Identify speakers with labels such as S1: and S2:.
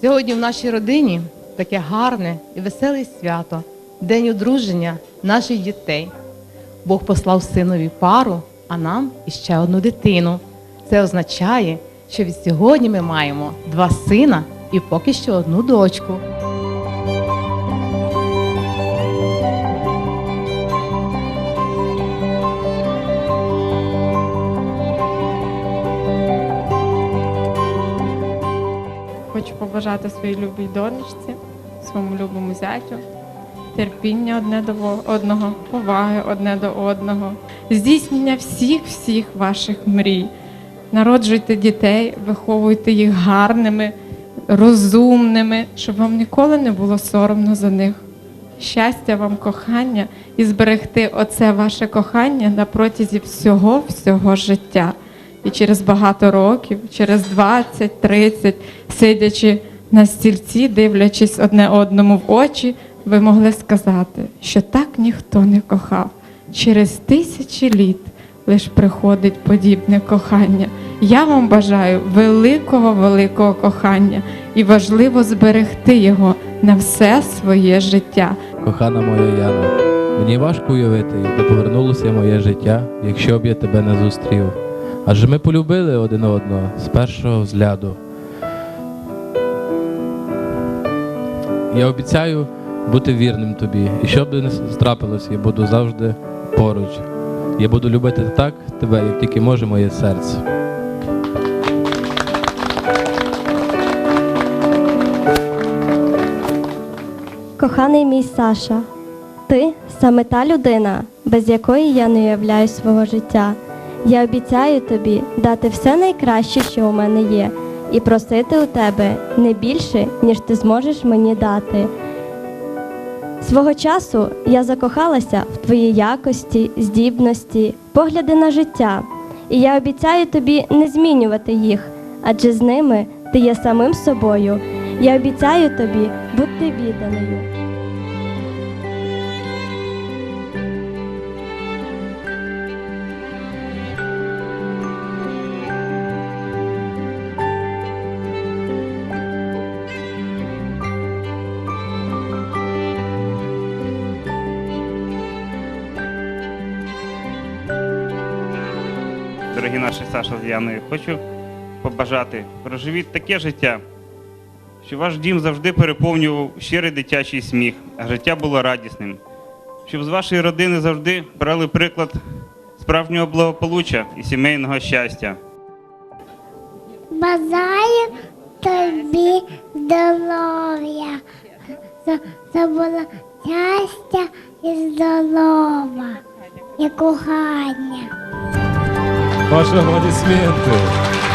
S1: Сьогодні в нашій родині таке гарне і веселе свято, день одруження наших дітей. Бог послав синові пару, а нам іще одну дитину. Це означає, що від сьогодні ми маємо два сина і поки що одну дочку.
S2: Хочу побажати своїй любій донечці, своєму любому зятю, терпіння одне до одного, поваги одне до одного, здійснення всіх всіх ваших мрій. Народжуйте дітей, виховуйте їх гарними, розумними, щоб вам ніколи не було соромно за них. Щастя вам, кохання, і зберегти оце ваше кохання на протязі всього всього життя. І через багато років, через 20, 30, сидячи на стільці, дивлячись одне одному в очі, ви могли сказати, що так ніхто не кохав. Через тисячі літ лиш приходить подібне кохання. Я вам бажаю великого, великого кохання і важливо зберегти його на все своє життя.
S3: Кохана моя Яна, мені важко уявити, якби повернулося моє життя, якщо б я тебе не зустрів. Адже ми полюбили один одного з першого взгляду. Я обіцяю бути вірним тобі, і що б не трапилось, я буду завжди поруч. Я буду любити так тебе, як тільки може моє серце.
S4: Коханий мій Саша, ти саме та людина, без якої я не уявляю свого життя. Я обіцяю тобі дати все найкраще, що у мене є, і просити у тебе не більше, ніж ти зможеш мені дати. Свого часу я закохалася в твої якості, здібності, погляди на життя, і я обіцяю тобі не змінювати їх, адже з ними ти є самим собою. Я обіцяю тобі бути відданою.
S5: Дорогі наші Саша з Яною, хочу побажати, проживіть таке життя, щоб ваш дім завжди переповнював щирий дитячий сміх, а життя було радісним. Щоб з вашої родини завжди брали приклад справжнього благополуччя і сімейного щастя.
S6: Бажаю тобі здоров'я. Це, було щастя і здорова, і кохання.
S7: Forte
S8: agradecimento.